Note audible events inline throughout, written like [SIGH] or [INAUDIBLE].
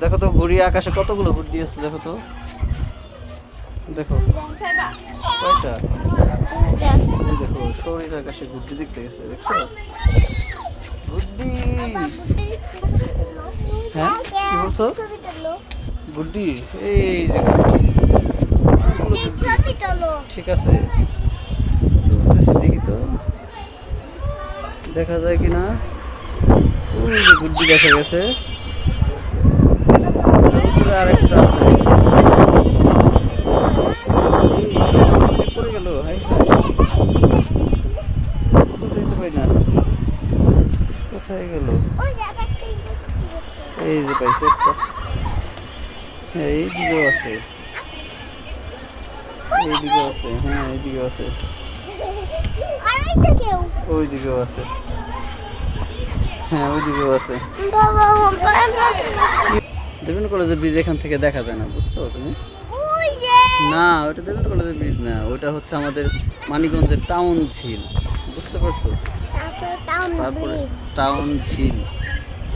দেখো তো ঘুড়ি আকাশে কতগুলো ঘুড়ি আছে দেখো তো। দেখো। দেখো শরীর আকাশে ঘুরতে দেখতে গেছে, দেখছ? গুড্ডি হ্যাঁ? কি বলছো? গুড্ডি এই যে ঠিক আছে। দেখি তো। দেখা যায় কিনা? ওই যে গুড্ডি দেখা গেছে। আরেকটা আছে। পড়ে গেল হাই পাই না কোথায় গেল? এই যে পাইছে একটা হ্যাঁ এই দিকেও আছে। এই দিকেও আছে হ্যাঁ এই দিকেও আছে। ওই দিকেও আছে। হ্যাঁ ওই দিকেও আছে। বাবা। দেবেন কলেজের ব্রিজ এখান থেকে দেখা যায় না বুঝছ তুমি? না ওটা দেবেন কলেজের ব্রিজ না ওটা হচ্ছে আমাদের মানিকগঞ্জের টাউন ঝিল বুঝতে পারছ? টাউন তারপরে টাউন ঝিল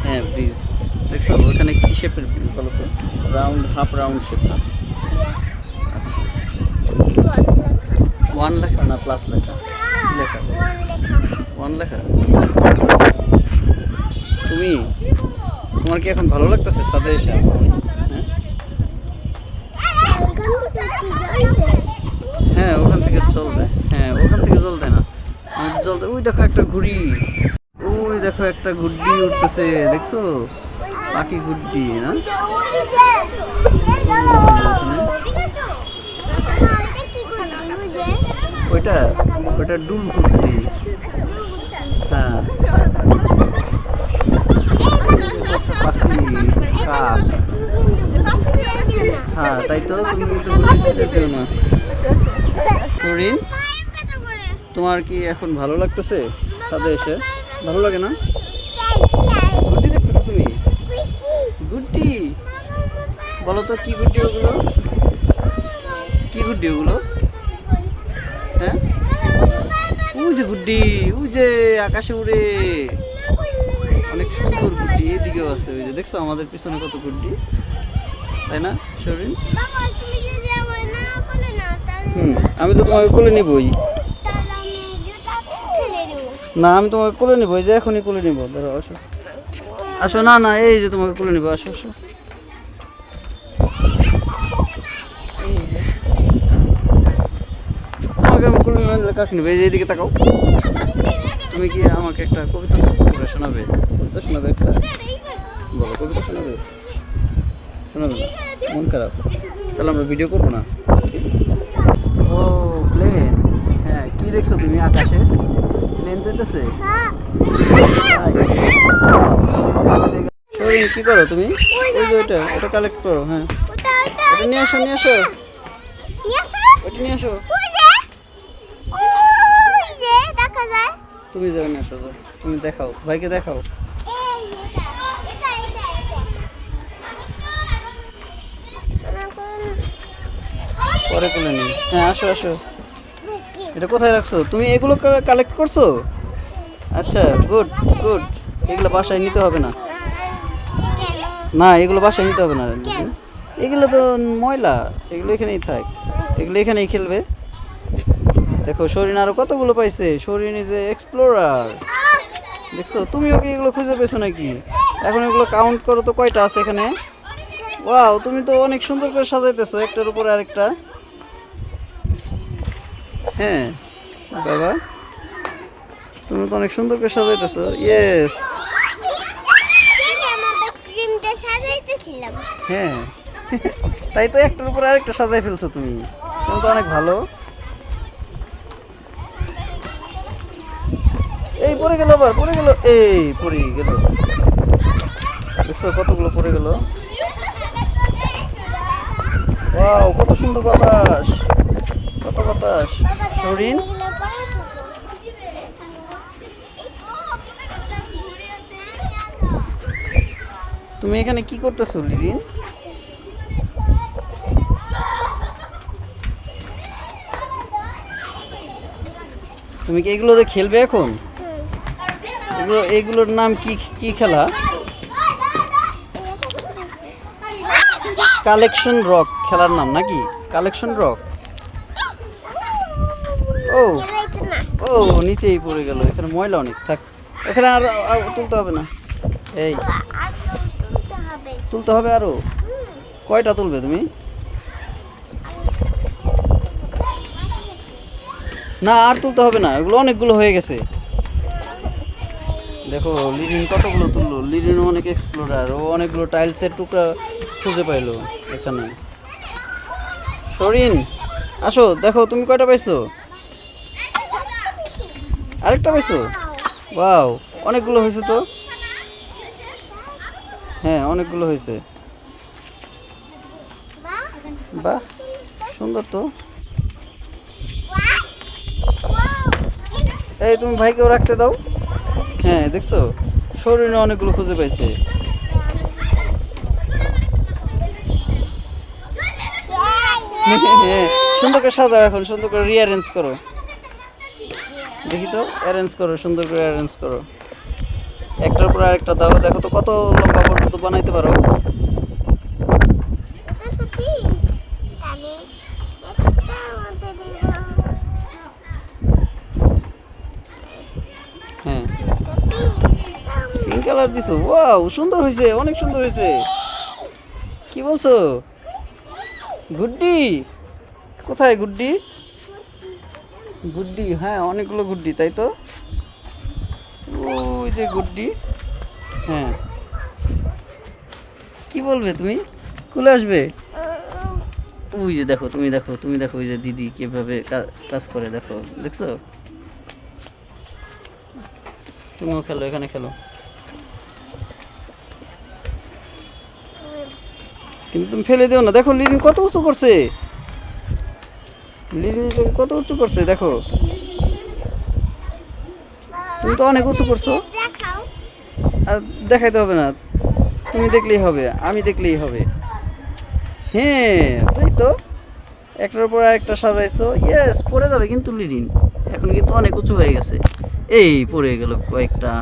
হ্যাঁ ব্রিজ দেখছ ওখানে কি শেপের ব্রিজ বলো তো? রাউন্ড হাফ রাউন্ড শেপ না? আচ্ছা। ওয়ান লেখা না প্লাস লেখা? লেখা? ওয়ান লেখা তুমি তোমার কি এখন ভালো লাগতেছে সাথে এসে? হ্যাঁ? হ্যাঁ ওখান থেকে জল দেয়। হ্যাঁ ওখান থেকে জল দেয় না। আমাদের জল ওই দেখো একটা ঘুড়ি। ওই দেখো একটা গুড্ডি উঠতেছে, দেখছ? পাখি গুড্ডি না? ওইটা ওইটা ডুল গুড্ডি হ্যাঁ। হ্যাঁ তাই তো? তুমি গুড্ডি না তোমার কি এখন ভালো লাগতেছে? সাথে এসে? ভালো লাগে না? গুড্ডি দেখতেছো তুমি? গুড্ডি? বলো তো কি গুড্ডি ওগুলো? কি গুড্ডি ওগুলো? হ্যাঁ? যে গুড্ডি ওই যে আকাশে উড়ে। সুন্দর গুড্ডি, এদিকেও আছে ওই যে, দেখছ আমাদের পিছনে কত গুড্ডি? তাই না, শরীর? হুম, আমি তো তোমাকে কোলে নিবই। না, আমি তোমাকে কোলে নিবো এই যে এখনই কোলে নিবো, ধরো, আসো। আসো, না না, এই যে তোমাকে কোলে নিবো, আসো আসো। তোমাকে আমি কোলে নিলে কাকে নিবো? এই যে, এইদিকে তাকাও। তুমি কি আমাকে একটা কবিতা করে শোনাবে? কবিতা শোনাবে একটা। বলো কবিতা শোনাবে? শোনাবে না? মন খারাপ? তাহলে আমরা ভিডিও করব না? ও প্লেন হ্যাঁ কি দেখছ তুমি আকাশে? প্লেন যেতেছে শরীর কি করো তুমি? ওই যে ওইটা ওটা কালেক্ট করো হ্যাঁ। ওটা নিয়ে আসো নিয়ে আসো। ওটা নিয়ে আসো। দেখা যায়। তুমি যাবে না যাও। তুমি দেখাও, ভাইকে দেখাও। পরে কোলে নিই। হ্যাঁ আসো আসো। এটা কোথায় রাখছো? তুমি এগুলো কালেক্ট করছ? আচ্ছা গুড গুড এগুলো বাসায় নিতে হবে না। না, এগুলো বাসায় নিতে হবে না। এগুলো তো ময়লা। এগুলো এখানেই থাক। এগুলো এখানেই খেলবে। দেখো শরীর আরও কতগুলো পাইছে? শরীর যে এক্সপ্লোরার দেখছ, তুমিও কি এগুলো খুঁজে পেয়েছ নাকি? এখন এগুলো কাউন্ট করো তো কয়টা আছে এখানে? ওয়াও তুমি তো অনেক সুন্দর করে সাজাইতেছো, একটার উপরে আরেকটা। হ্যাঁ বাবা। তুমি তো অনেক সুন্দর করে সাজাইতেছো। ইয়েস হ্যাঁ। [LAUGHS] তাই তো একটার উপরে আরেকটা সাজাই ফেলছো তুমি। তুমি তো অনেক ভালো। এই পড়ে গেল আবার, পড়ে গেল, এই পড়ে গেল। দেখছ কতগুলো পড়ে গেল? কত সুন্দর বাতাস, কত বাতাস। শরীর? তুমি এখানে কি করতেছো লিরিন তুমি কি এগুলো খেলবে এখন? এগুলো, এগুলোর নাম কি কি খেলা? কালেকশন রক খেলার নাম নাকি? Collection rock? ও ও, নিচেই পড়ে গেল, এখানে ময়লা অনেক, থাক। এখানে আর তুলতে হবে না। এই, তুলতে হবে আরও? কয়টা তুলবে তুমি? না, আর তুলতে হবে না, এগুলো অনেকগুলো হয়ে গেছে। দেখো লিরিন কতগুলো তুললো? লিরিন অনেক এক্সপ্লোরার ও অনেকগুলো টাইলসের টুকরা খুঁজে পাইলো এখানে। সরিন, আসো, দেখো, তুমি কয়টা পাইছো? আরেকটা পাইছো? বাও অনেকগুলো হয়েছে তো? হ্যাঁ অনেকগুলো হয়েছে। বাহ, সুন্দর তো। এই, তুমি ভাইকেও রাখতে দাও। হ্যাঁ দেখছ? শরীরে অনেকগুলো খুঁজে পাইছে। হ্যাঁ সুন্দর করে সাজাও এখন, সুন্দর করে রিঅ্যারেঞ্জ করো। দেখি তো অ্যারেঞ্জ করো, সুন্দর করে অ্যারেঞ্জ করো। একটার পর আরেকটা দাও। দেখো তো কত লম্বা পর্যন্ত বানাইতে পারো এটা তো পিঙ্ক আমি একটার মধ্যে দিব হ্যাঁ এটা পিঙ্ক পিঙ্ক কালার দিছো? ওয়াও, সুন্দর হয়েছে, অনেক সুন্দর হয়েছে। কি বলছো? গুড্ডি? কোথায় গুড্ডি? গুড্ডি হ্যাঁ অনেকগুলো গুড্ডি, তাই তো? ওই যে গুড্ডি। হ্যাঁ। কি বলবে তুমি? কুলে আসবে? ওই যে দেখো, তুমি দেখো তুমি দেখো, ওই যে দিদি কীভাবে কাজ করে, দেখো, দেখছ? তুমিও খেলো, এখানে খেলো। কিন্তু তুমি ফেলে দিও না। দেখো লিরিন কত উঁচু করছে। লিরিন কত উঁচু করছে দেখো। তুমি তো অনেক উঁচু করছ। আর দেখাইতে হবে না। তুমি দেখলেই হবে আমি দেখলেই হবে। হ্যাঁ তাই তো। একটার পর একটা সাজাইছো। ইয়েস পড়ে যাবে কিন্তু লিরিন। এখন কিন্তু অনেক উঁচু হয়ে গেছে। এই পড়ে গেল কয়েকটা।